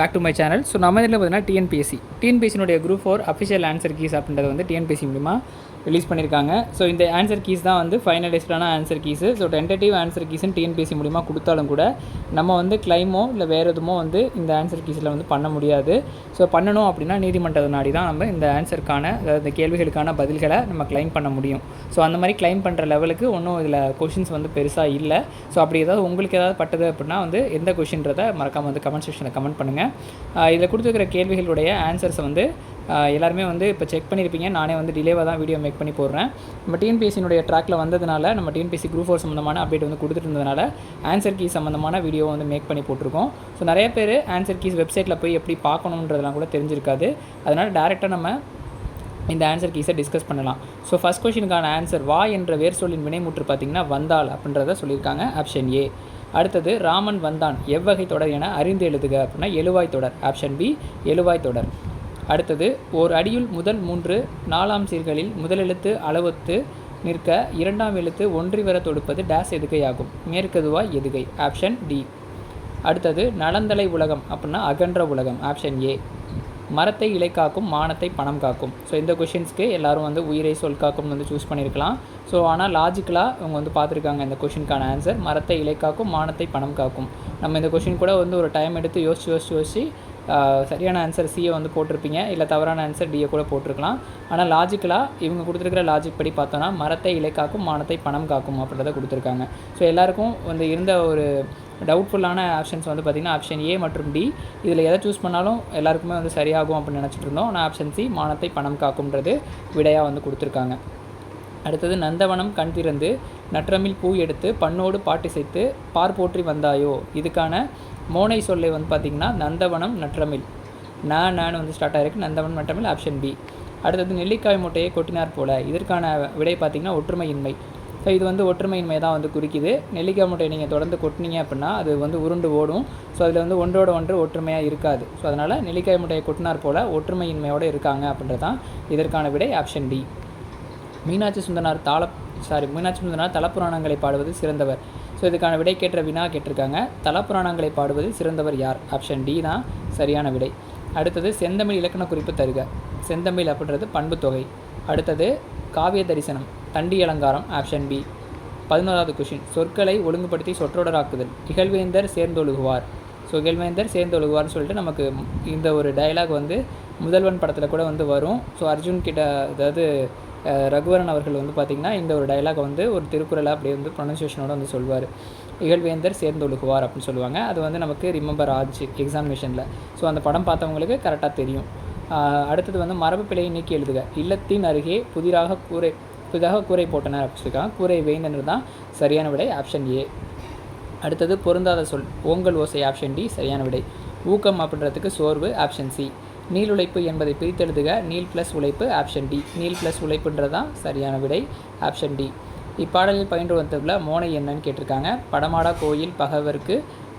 Back to my channel so நம்ம இதில் பார்த்தீங்கன்னா TNPSC டிஎன்பிஎஸ்சினுடைய group four official answer keys அப்படின்றது வந்து டிஎன்பிஎஸ்சி மூலிமா ரிலீஸ் பண்ணியிருக்காங்க. ஸோ இந்த ஆன்சர் கீஸ் தான் வந்து ஃபைனலைஸ்டான answer keys so tentative answer கீஸ்னு TNPSC மூலிமா கொடுத்தாலும் கூட நம்ம வந்து கிளைமோ இல்லை வேறு எதுமோ வந்து இந்த ஆன்சர் கீஸில் வந்து பண்ண முடியாது. ஸோ பண்ணணும் அப்படின்னா நீதிமன்றத்தை நாடி தான் நம்ம இந்த ஆன்சருக்கான அதாவது இந்த கேள்விகளுக்கான பதில்களை நம்ம கிளைம் பண்ண முடியும். ஸோ அந்த மாதிரி கிளைம் பண்ணுற லெவலுக்கு ஒன்றும் இதில் கொஷின்ஸ் வந்து பெருசாக இல்லை. ஸோ அப்படி ஏதாவது உங்களுக்கு ஏதாவது பட்டது அப்படின்னா வந்து எந்த கொஷின்றதை மறக்காமல் வந்து கமெண்ட் செக்ஷனில் கமெண்ட் பண்ணுங்கள் இதில் கொடுத்துருக்கிற கேள்விகளுடைய ஆன்சர்ஸை வந்து எல்லாருமே வந்து இப்போ செக் பண்ணியிருப்பீங்க நானே வந்து டிலேவாக தான் வீடியோ மேக் பண்ணி போடுறேன். நம்ம டிஎன்பிஎஸ்சினுடைய ட்ராக்கில் வந்ததுனால நம்ம டிஎன்பிஎஸ்சி குரூப் ஃபோர் சம்மந்தமான அப்டேட் வந்து கொடுத்துட்டு இருந்ததுனால ஆன்சர் கீ சம்மந்தமான வீடியோ வந்து மேக் பண்ணி போட்டிருக்கோம். ஸோ நிறைய பேர் ஆன்சர் கீஸ் வெப்சைட்டில் போய் எப்படி பார்க்கணுன்றதெல்லாம் கூட தெரிஞ்சிருக்காது. அதனால் டேரெக்டாக நம்ம இந்த ஆன்சர் கீஸை டிஸ்கஸ் பண்ணலாம். ஸோ ஃபஸ்ட் கொஷினுக்கான ஆன்சர் வா என்ற வேர் சொல்லின் வினைமுற்று பார்த்தீங்கன்னா வந்தாள் அப்படின்றத சொல்லியிருக்காங்க. ஆப்ஷன் ஏ அடுத்தது ராமன் வந்தான். எவ்வகை தொடர் என அறிந்து எழுதுக அப்படின்னா எழுவாய் தொடர். ஆப்ஷன் பி எழுவாய் தொடர். அடுத்தது ஓர் அடியுள் முதல் மூன்று நாலாம் சீர்களில் முதலெழுத்து அளவுத்து நிற்க இரண்டாம் எழுத்து ஒன்றி வர தொடுப்பது டேஸ் எதுகையாகும்? மேற்கதுவாய் எதுகை? ஆப்ஷன் டி அடுத்தது நலந்தலை உலகம் அப்படின்னா அகன்ற உலகம். ஆப்ஷன் ஏ மரத்தை இலை காக்கும் மானத்தை பணம் காக்கும். ஸோ இந்த கொஷின்ஸ்க்கு எல்லாரும் வந்து உயிரை சொல் காக்கும்னு வந்து சூஸ் பண்ணியிருக்கலாம் ஸோ ஆனால் லாஜிக்கலாக இவங்க வந்து பார்த்துருக்காங்க இந்த கொஷினுக்கான ஆன்சர் மரத்தை இலை காக்கும் மானத்தை பணம் காக்கும். நம்ம இந்த கொஷின் கூட வந்து ஒரு டைம் எடுத்து யோசிச்சு யோசிச்சு யோசிச்சு சரியான ஆன்சர் சியை வந்து போட்டிருப்பீங்க. இல்லை தவறான ஆன்சர் டியை கூட போட்டிருக்கலாம். ஆனால் லாஜிக்கலாக இவங்க கொடுத்துருக்கிற லாஜிக் படி பார்த்தோன்னா மரத்தை இலை காக்கும் மானத்தை பணம் காக்கும் அப்படின்றத கொடுத்துருக்காங்க. ஸோ எல்லாருக்கும் வந்து இருந்த ஒரு டவுட்ஃபுல்லான ஆப்ஷன்ஸ் வந்து பார்த்திங்கன்னா ஆப்ஷன் ஏ மற்றும் டி இதில் எதை சூஸ் பண்ணாலும் எல்லாருக்குமே வந்து சரியாகும் அப்படின்னு நினச்சிட்டு இருந்தோம். ஆனால் ஆப்ஷன் சி மானத்தை பணம் காக்கும்ன்றது விடையாக வந்து கொடுத்துருக்காங்க. அடுத்தது நந்தவனம் கண் திறந்து நற்றமில் பூ எடுத்து பண்ணோடு பாட்டிசைத்து பார் போற்றி வந்தாயோ? இதுக்கான மோனை சொல்லை வந்து பார்த்திங்கன்னா நந்தவனம் நற்றமில் ந நான் வந்து ஸ்டார்ட் ஆகிருக்கு நந்தவனம் நற்றமில் ஆப்ஷன் பி அடுத்தது நெல்லிக்காய் மூட்டையை கொட்டினார் போல. இதற்கான விடை பார்த்திங்கன்னா ஒற்றுமையின்மை. ஸோ இது வந்து ஒற்றுமையின்மை தான் வந்து குறிக்குது. நெல்லிக்காய் மூட்டையை நீங்கள் தொடர்ந்து கொட்டினீங்க அப்படின்னா அது வந்து உருண்டு ஓடும். ஸோ அதில் வந்து ஒன்றோட ஒன்று ஒற்றுமையாக இருக்காது. ஸோ அதனால் நெல்லிக்காய் மூட்டையை கொட்டினார் போல் ஒற்றுமையின்மையோடு இருக்காங்க அப்படின்றது தான் இதற்கான விடை ஆப்ஷன் டி மீனாட்சி சுந்தரனார் தாள சாரி மீனாட்சி சுந்தரனார் தலப்புராணங்களை பாடுவது சிறந்தவர். ஸோ இதுக்கான விடை கேட்ட வினா கேட்டிருக்காங்க. தலப்புராணங்களை பாடுவது சிறந்தவர் யார்? ஆப்ஷன் டி தான் சரியான விடை. அடுத்தது செந்தமிழ் இலக்கண குறிப்பு தருக. செந்தமிழ் அப்படின்றது பண்பு தொகை. அடுத்தது காவிய தரிசனம் தண்டி அலங்காரம் ஆப்ஷன் பி பதினோராவது கொஷின் சொற்களை ஒழுங்குபடுத்தி சொற்றொடராக்குதல். இகழ்வேந்தர் சேர்ந்தொழுகுவார். ஸோ இகழ்வேந்தர் சேர்ந்தொழுகுவார்னு சொல்லிட்டு நமக்கு இந்த ஒரு டயலாக் வந்து முதல்வன் படத்தில் கூட வந்து வரும். ஸோ அர்ஜுன் கிட்ட அதாவது ரகுவரன் அவர்கள் வந்து பார்த்திங்கன்னா இந்த ஒரு டயலாக் வந்து ஒரு திருக்குறளை அப்படியே வந்து ப்ரொனன்சியேஷனோட வந்து சொல்வார். இகழ்வேந்தர் சேர்ந்தொழுகுவார் அப்படின்னு சொல்லுவாங்க. அது வந்து நமக்கு ரிமெம்பர் ஆச்சு எக்ஸாமினேஷனில் ஸோ அந்த படம் பார்த்தவங்களுக்கு கரெக்டாக தெரியும். அடுத்தது வந்து மரபு பிழையை நீக்கி எழுதுக. இல்லத்தின் அருகே புதிராக கூரை புதிதாக கூரை போட்டனர் அப்படின்னு சொல்லியிருக்காங்க. கூரை வேந்தனர் தான் சரியான விடை ஆப்ஷன் ஏ அடுத்தது பொருந்தாத சொல் ஓங்கல் ஓசை ஆப்ஷன் டி சரியான விடை. ஊக்கம் அப்படின்றதுக்கு சோர்வு ஆப்ஷன் சி நீள் உழைப்பு என்பதை பிரித்தெழுதுக நீள் ப்ளஸ் உழைப்பு ஆப்ஷன் டி நீல் ப்ளஸ் உழைப்புன்றது தான் சரியான விடை ஆப்ஷன் டி இப்பாடலில் பயின்று வந்ததுல மோனை என்னன்னு கேட்டிருக்காங்க. படமாடா கோயில் பகவருக்கு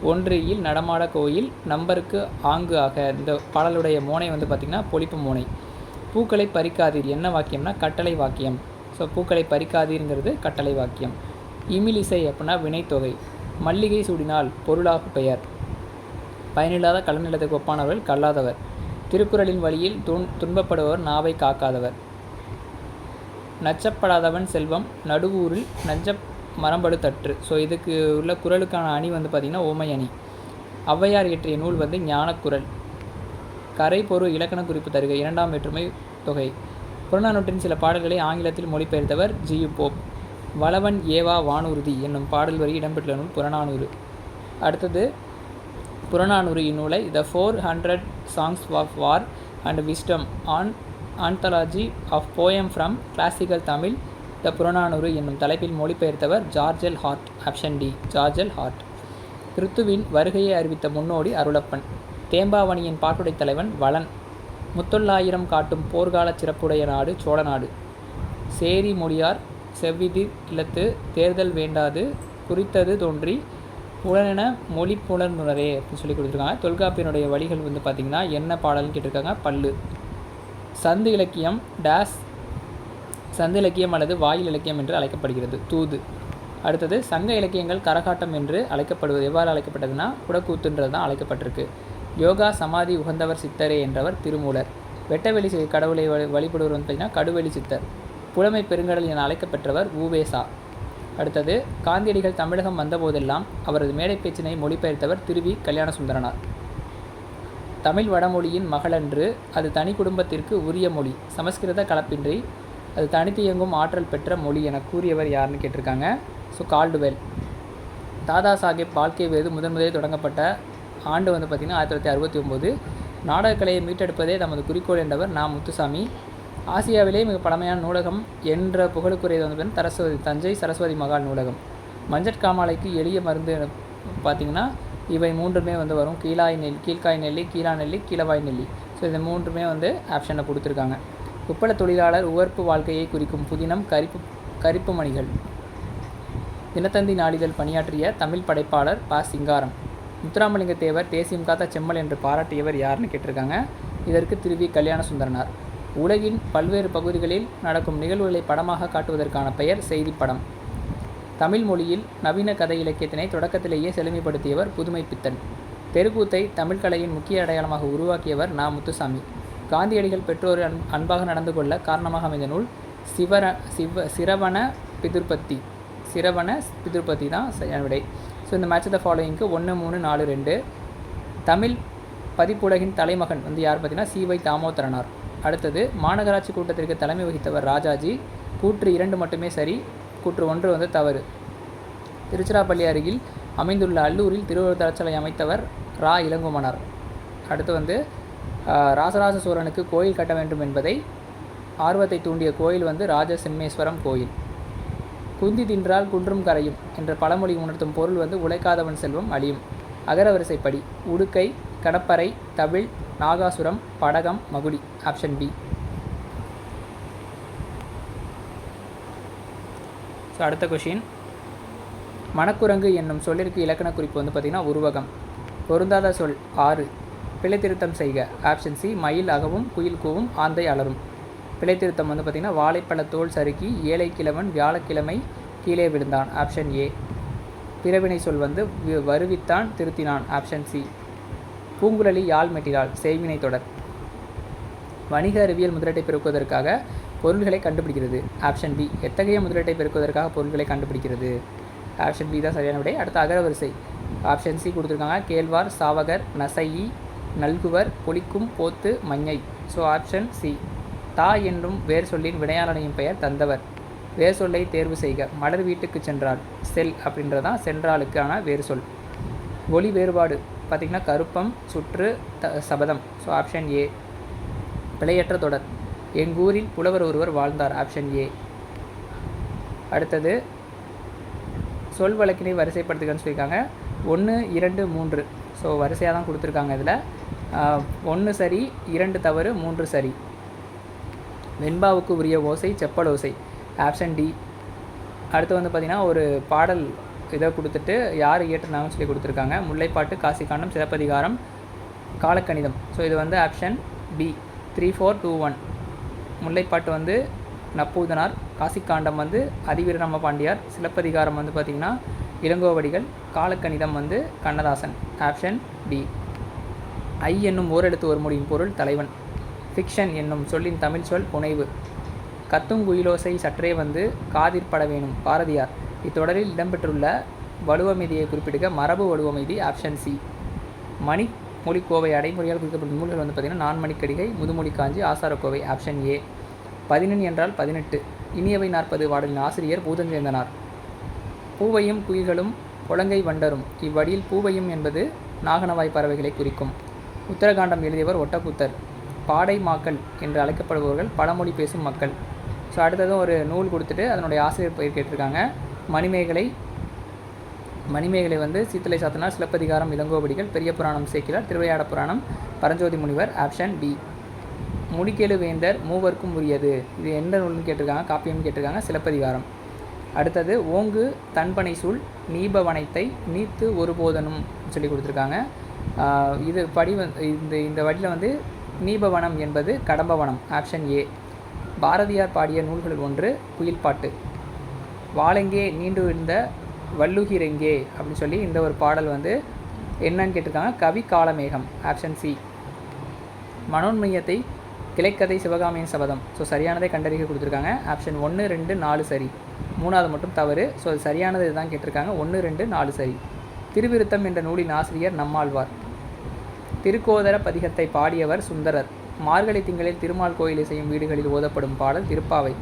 ஒன்றியில் நடமாட கோயில் நம்பருக்கு ஆங்கு ஆக. இந்த பாடலுடைய மோனை வந்து பார்த்திங்கன்னா பொழிப்பு மோனை. பூக்களை பறிக்காதீர். என்ன வாக்கியம்னா கட்டளை வாக்கியம். ஸோ பூக்களை பறிக்காதீருங்கிறது கட்டளை வாக்கியம். இமிலிசை அப்படின்னா வினைத்தொகை மல்லிகை சூடினால் பொருளாக பெயர். பயனில்லாத கலநிலத்துக்கு ஒப்பானவர்கள் கல்லாதவர். திருக்குறளின் வழியில் துன் துன்பப்படுபவர் நாவை காக்காதவர். நச்சப்படாதவன் செல்வம் நடுவூரில் நஞ்ச மரம்படு தற்று. ஸோ இதுக்கு உள்ள குறளுக்கான அணி வந்து பார்த்திங்கன்னா ஓமை அணி. ஔவையார் இயற்றிய நூல் வந்து ஞானக்குறள். கரை பொருள் இலக்கண குறிப்பு தருக இரண்டாம் வேற்றுமை தொகை. புறநானூற்றின் சில பாடல்களை ஆங்கிலத்தில் மொழிபெயர்த்தவர் ஜியு போப். வளவன் ஏவா வானூர்தி என்னும் பாடல் வரி இடம்பெற்றுள்ள நூல் புறநானூறு. அடுத்தது புறநானூறு இந்நூலை the four hundred songs of war and wisdom an anthology of poem from classical Tamil the Purananuru என்னும் தலைப்பில் மொழிபெயர்த்தவர் George L Hart option D George L Hart. கிறித்துவின் வருகையை அறிவித்த முன்னோடி அருளப்பன். தேம்பாவணியின் பாட்டுடை தலைவன் வளன். முத்தொள்ளாயிரம் காட்டும் போர்க்கால சிறப்புடைய நாடு சோழ நாடு. சேரி மொழியார் செவ்விதிர் இல்லத்து தேர்தல் வேண்டாது குறித்தது தோன்றி புலனென மொழி புலனுணரே அப்படின்னு சொல்லி கொடுத்துருக்காங்க. தொல்காப்பியனுடைய வழிகள் வந்து பார்த்திங்கன்னா என்ன பாடல்னு கேட்டிருக்காங்க? பல்லு. சந்து இலக்கியம் டேஸ் சந்து இலக்கியம் அல்லது வாயில் இலக்கியம் என்று அழைக்கப்படுகிறது. தூது. அடுத்தது சங்க இலக்கியங்கள் கரகாட்டம் என்று அழைக்கப்படுவது. எவ்வாறு அழைக்கப்பட்டதுன்னா குடக்கூத்துன்றது தான் அழைக்கப்பட்டிருக்கு. யோகா சமாதி உகந்தவர் சித்தரே என்றவர் திருமூலர். வெட்டவெளி கடவுளை வழி- வழிபடுவர் வந்து பார்த்தீங்கன்னா கடுவெளி சித்தர். புலமை பெருங்கடல் என அழைக்கப்பெற்றவர் ஊவேசா. அடுத்தது காந்தியடிகள் தமிழகம் வந்தபோதெல்லாம் அவரது மேடை பேச்சினை மொழிபெயர்த்தவர் திருவி கல்யாண சுந்தரனார் தமிழ் வடமொழியின் மகளன்று அது தனி குடும்பத்திற்கு உரிய மொழி. சமஸ்கிருத கலப்பின்றி அது தனித்து இயங்கும் ஆற்றல் பெற்ற மொழி என கூறியவர் யாருன்னு கேட்டிருக்காங்க. ஸோ கால்டுவெல் தாதா சாஹேப் பால்கே விருது முதன் முதலில் தொடங்கப்பட்ட ஆண்டு வந்து பார்த்திங்கன்னா ஆயிரத்தி தொள்ளாயிரத்தி அறுபத்தி ஒம்பது. நாடகக்கலையை மீட்டெடுப்பதே தமது குறிக்கோள் என்றவர் நா. முத்துசாமி. ஆசியாவிலே மிக பழமையான நூலகம் என்ற புகழுக்குரியது வந்து சரஸ்வதி தஞ்சை சரஸ்வதி மகால் நூலகம். மஞ்சட் காமாலைக்கு எளிய மருந்து பார்த்திங்கன்னா இவை மூன்றுமே வந்து வரும். கீழாய் நெல் கீழ்காய் நெல்லி கீழா நெல்லி கீழவாய் நெல்லி. ஸோ இந்த மூன்றுமே வந்து ஆப்ஷனில் கொடுத்துருக்காங்க. உப்பள தொழிலாளர் உவர்ப்பு வாழ்க்கையை குறிக்கும் புதினம் கரிப்பு கரிப்பு மணிகள். தினத்தந்தி நாளிதழ் பணியாற்றிய தமிழ் படைப்பாளர் ப. சிங்காரம். முத்துராமலிங்க தேவர் தேசியம் காத்த செம்மல் என்று பாராட்டியவர் யாருன்னு கேட்டிருக்காங்க. இதற்கு திருவி கல்யாண சுந்தரனார் உலகின் பல்வேறு பகுதிகளில் நடக்கும் நிகழ்வுகளை படமாக காட்டுவதற்கான பெயர் செய்தி படம் தமிழ் மொழியில் நவீன கதை இலக்கியத்தினை தொடக்கத்திலேயே செழுமைப்படுத்தியவர் புதுமை பித்தன். தெருக்கூத்தை தமிழ் கலையின் முக்கிய அடையாளமாக உருவாக்கியவர் நா. முத்துசாமி. காந்தியடிகள் பெற்றோர் அன்பாக நடந்து கொள்ள காரணமாக அமைந்த நூல் சிவர சிவ சிரவண பிதுர்பத்தி. சிரவண பிதுர்பத்தி தான் விடை. ஸோ இந்த மேட்ச் த ஃபாலோயிங்க்கு ஒன்று மூணு நாலு ரெண்டு. தமிழ் பதிப்புலகின் தலைமகன் வந்து யார் பார்த்தீங்கன்னா சி. வை. தாமோதரனார். அடுத்தது மாநகராட்சி கூட்டத்திற்கு தலைமை வகித்தவர் ராஜாஜி. கூற்று இரண்டு மட்டுமே சரி கூற்று ஒன்று வந்து தவறு. திருச்சிராப்பள்ளி அருகில் அமைந்துள்ள அல்லூரில் திருவள்ளுவர் தலைச்சலை அமைத்தவர் ரா. இளங்குமணர் அடுத்து வந்து ராசராச சோழனுக்கு கோயில் கட்ட வேண்டும் என்பதை ஆர்வத்தை தூண்டிய கோயில் வந்து ராஜசிம்மேஸ்வரம் கோயில். குந்தி தின்றால் குன்றும் கரையும் என்ற பழமொழி உணர்த்தும் பொருள் வந்து உழைக்காதவன் செல்வம் அழியும். அகரவரிசைப்படி உடுக்கை கடப்பறை தவிழ் நாகாசுரம் படகம் மகுடி ஆப்ஷன் பி. ஸோ அடுத்த கொஷின் மணக்குரங்கு என்னும் சொல்லிற்கு இலக்கண குறிப்பு வந்து பார்த்திங்கன்னா உருவகம். பொருந்தாத சொல் ஆறு. பிழை திருத்தம் செய்க. ஆப்ஷன் சி மயில் அகவும் குயில் கூவும் ஆந்தை அலரும். பிழை திருத்தம் வந்து பார்த்திங்கன்னா வாழைப்பழத்தோல் சறுக்கி ஏழை கிழவன் வியாழக்கிழமை கீழே விழுந்தான். ஆப்ஷன் ஏ பிறவினை சொல் வந்து வருவித்தான் திருத்தினான். ஆப்ஷன் சி பூங்குழலி யாழ் மெட்டினாள். செய்வினை தொடர். வணிக அறிவியல் முதலீட்டை பெருக்குவதற்காக பொருள்களை கண்டுபிடிக்கிறது. ஆப்ஷன் பி எத்தகைய முதலீட்டை பெருக்குவதற்காக பொருள்களை கண்டுபிடிக்கிறது? ஆப்ஷன் பி தான் சரியான விடை. அடுத்த அகரவரிசை. ஆப்ஷன் சி கொடுத்துருக்காங்க கேழ்வார் சாவகர் நசையி நல்குவர் பொலிக்கும் போத்து மஞ்சை. ஸோ ஆப்ஷன் சி தா என்னும் வேர் சொல்லின் வினையாளனையும் பெயர் தந்தவர். வேர் சொல்லை தேர்வு செய்க. மலர் வீட்டுக்கு சென்றாள். செல் அப்படின்றதான் சென்றாளுக்கான வேறு சொல். ஒளி வேறுபாடு. பார்த்திங்கன்னா கருப்பம் சுற்று த சபதம். ஸோ ஆப்ஷன் ஏ பிழையற்ற தொடர். எங்கூரில் புலவர் ஒருவர் வாழ்ந்தார். ஆப்ஷன் ஏ அடுத்தது சொல் வழக்கினை வரிசைப்படுத்துகன்னு சொல்லியிருக்காங்க. ஒன்று இரண்டு மூன்று. ஸோ வரிசையாக தான் கொடுத்துருக்காங்க இதில். ஒன்று சரி இரண்டு தவறு மூன்று சரி. வெண்பாவுக்கு உரிய ஓசை செப்பல் ஓசை. ஆப்ஷன் டி அடுத்து வந்து பார்த்திங்கன்னா ஒரு பாடல் இதை கொடுத்துட்டு யார் இயற்றுனாங்கன்னு சொல்லி கொடுத்துருக்காங்க. முல்லைப்பாட்டு காசிக்காண்டம் சிலப்பதிகாரம் காலக்கணிதம். ஸோ இது வந்து option B three four two one முல்லைப்பாட்டு வந்து நப்பூதனார் காசிக்காண்டம் வந்து அதிவீரராம பாண்டியார் சிலப்பதிகாரம் வந்து பார்த்திங்கன்னா இளங்கோவடிகள் காலக்கணிதம் வந்து கண்ணதாசன். ஆப்ஷன் டி ஐ என்னும் ஓரெழுத்து ஒரு மொழியின் பொருள் தலைவன். ஃபிக்ஷன் என்னும் சொல்லின் தமிழ் சொல் புனைவு. கத்துங்குயிலோசை சற்றே வந்து காதிற்பட வேணும் பாரதியார். இத்தொடரில் இடம்பெற்றுள்ள வலுவமைதியை குறிப்பிடுக மரபு வலுவமைதி ஆப்ஷன் சி மணி மொழிக்கோவை அடைமுறையால் குறிக்கப்படும் நூல்கள் வந்து பார்த்திங்கன்னா நான்மணிக்கடிகை முதுமொழி காஞ்சி ஆசாரக்கோவை ஆப்ஷன் ஏ பதினெண் என்றால் பதினெட்டு. இனியவை நாற்பது பாடலின் ஆசிரியர் பூதஞ்சேந்தனார். பூவையும் குயில்களும் குழங்கை வண்டரும். இவ்வடியில் பூவையும் என்பது நாகனவாய் பறவைகளை குறிக்கும். உத்தரகாண்டம் எழுதியவர் ஒட்டக்கூத்தர். பாடை மாக்கள் என்று அழைக்கப்படுபவர்கள் பழமொழி பேசும் மக்கள். ஸோ அடுத்ததும் ஒரு நூல் கொடுத்துட்டு அதனுடைய ஆசிரியர் பெயர் கேட்டிருக்காங்க. மணிமேகலை. மணிமேகலை வந்து சீத்தலை சாத்தனார் சிலப்பதிகாரம் இளங்கோபடிகள் பெரிய புராணம் சேக்கிலார் திருவையாட புராணம் பரஞ்சோதி முனிவர் ஆப்ஷன் பி முடிக்கேழு வேந்தர் மூவர்க்கும் உரியது. இது எந்த நூல்னு கேட்டிருக்காங்க? காப்பியம் கேட்டிருக்காங்க. சிலப்பதிகாரம். அடுத்தது ஓங்கு தன்பனை சூழ் நீபவனத்தை நீத்து ஒருபோதனும் சொல்லி கொடுத்துருக்காங்க. இது படி வந்து இந்த இந்த வழியில் வந்து நீபவனம் என்பது கடம்பவனம் ஆப்ஷன் ஏ பாரதியார் பாடிய நூல்களில் ஒன்று குயில் பாட்டு வாளெங்கே நீண்டு இருந்த வள்ளுகிரெங்கே அப்படின்னு சொல்லி இந்த ஒரு பாடல் வந்து என்னன்னு கேட்டிருக்காங்க? கவி காலமேகம் ஆப்ஷன் சி மனோன்மையத்தை கிளைக்கதை சிவகாமியின் சபதம். ஸோ சரியானதை கண்டறிய கொடுத்துருக்காங்க. ஆப்ஷன் ஒன்று ரெண்டு நாலு சரி. மூணாவது மட்டும் தவறு. ஸோ அது சரியானது தான் கேட்டிருக்காங்க. ஒன்று ரெண்டு நாலு சரி. திருவிருத்தம் என்ற நூலின் ஆசிரியர் நம்மாழ்வார். திருக்கோதர பதிகத்தை பாடியவர் சுந்தரர். மார்கழி திங்களில் திருமால் கோயிலை இசையும் வீடுகளில் ஓதப்படும் பாடல் திருப்பாவை.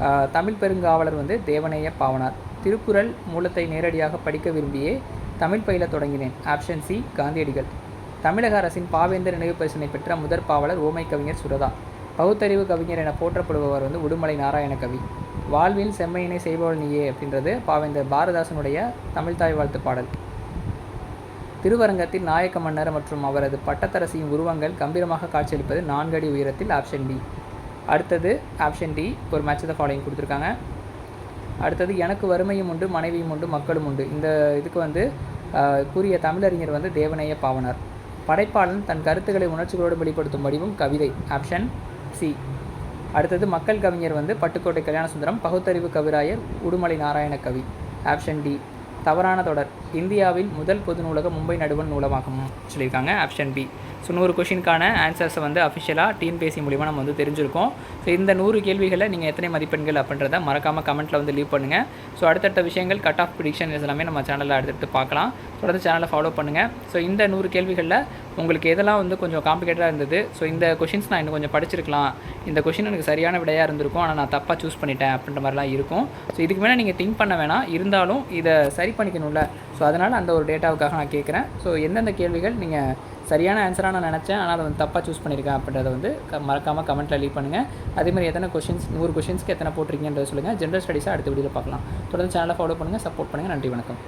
ஆஹ், தமிழ் பெருங்காவலர் வந்து தேவனேய பாவனார். திருக்குறள் மூலத்தை நேரடியாக படிக்க விரும்பியே தமிழ் பயில தொடங்கினேன். ஆப்ஷன் சி காந்தியடிகள். தமிழக அரசின் பாவேந்தர் நினைவு பரிசினை பெற்ற முதற் பாவலர் ஓமை கவிஞர் சுரதா. பகுத்தறிவு கவிஞர் என போற்றப்படுபவர் வந்து உடுமலை நாராயண கவி. வாழ்வில் செம்மையினை செய்பவள் நீயே அப்படின்றது பாவேந்தர் பாரதாசனுடைய தமிழ்தாய் வாழ்த்து பாடல். திருவரங்கத்தில் நாயக்க மன்னர் மற்றும் அவரது பட்டத்தரசியின் உருவங்கள் கம்பீரமாக காட்சியளிப்பது நான்கு அடி உயரத்தில் ஆப்ஷன் டி. அடுத்தது ஆப்ஷன் டி ஒரு மேட்ச் த ஃபாலோயிங் கொடுத்துருக்காங்க. அடுத்தது எனக்கு வறுமையும் உண்டு மனைவியும் உண்டு மக்களும் உண்டு. இந்த இதுக்கு வந்து கூறிய தமிழறிஞர் வந்து தேவநேய பாவனர். படைப்பாளன் தன் கருத்துக்களை உணர்ச்சிகளோடு வெளிப்படுத்தும் வடிவம் கவிதை ஆப்ஷன் சி. அடுத்தது மக்கள் கவிஞர் வந்து பட்டுக்கோட்டை கல்யாணசுந்தரம் பகுத்தறிவு கவிராயர் உடுமலை நாராயண கவி ஆப்ஷன் டி. தவறான தொடர். இந்தியாவில் முதல் பொது நூலகம் மும்பை நடுவன் நூலமாகும் சொல்லியிருக்காங்க ஆப்ஷன் பி ஸோ நூறு கொஷினுக்கான ஆன்சர்ஸை வந்து அஃபிஷியலாக டிஎன்பிஎஸ்சி மூலிமா நம்ம வந்து தெரிஞ்சிருக்கோம். ஸோ இந்த நூறு கேள்விகளை நீங்கள் எத்தனை மதிப்பெண்கள் அப்படின்றத மறக்காமல் கமெண்ட்டில் வந்து லீவ் பண்ணுங்கள் ஸோ அடுத்தடுத்த விஷயங்கள் கட் ஆஃப் ப்ரிடிக்ஷன் எல்லாமே நம்ம சேனலில் அடுத்தடுத்து பார்க்கலாம். தொடர்ந்து சேனலை ஃபாலோ பண்ணுங்கள் ஸோ இந்த நூறு கேள்விகளில் உங்களுக்கு எதெல்லாம் வந்து கொஞ்சம் காம்ப்ளிகேட்டடாக இருந்தது? ஸோ இந்த கொஷின்ஸ் நான் இன்னும் கொஞ்சம் படிச்சிருக்கலாம். இந்த கொஷின் எனக்கு சரியான விடையாக இருந்திருக்கும். ஆனால் நான் தப்பாக சூஸ் பண்ணிட்டேன் அப்படின்ற மாதிரிலாம் இருக்கும். ஸோ இதுக்கு மேலே நீங்கள் திங்க் பண்ண வேணாம். இருந்தாலும் இதை சரி பண்ணிக்கணும்ல. ஸோ அதனால் அந்த ஒரு டேட்டாவுக்காக நான் கேட்குறேன். ஸோ எந்தெந்த கேள்விகள் நீங்கள் சரியான ஆன்சராக நான் நினச்சேன். ஆனால் அதை வந்து தப்பாக சூஸ் பண்ணியிருக்கேன் அப்படின்றத வந்து க மறக்காமல் கமெண்ட்டில் லீவ் பண்ணுங்கள் அதே மாதிரி எத்தனை கொஷின்ஸ் நூறு கொஷின்ஸ்க்கு எத்தனை போட்டிருக்கீங்கன்றத சொல்லுங்கள் ஜென்ரல் ஸ்டடீஸாக அடுத்த வீடியோவில் பார்க்கலாம். தொடர்ந்து சேனலை ஃபாலோ பண்ணுங்கள் சப்போர்ட் பண்ணுங்கள் நன்றி வணக்கம்.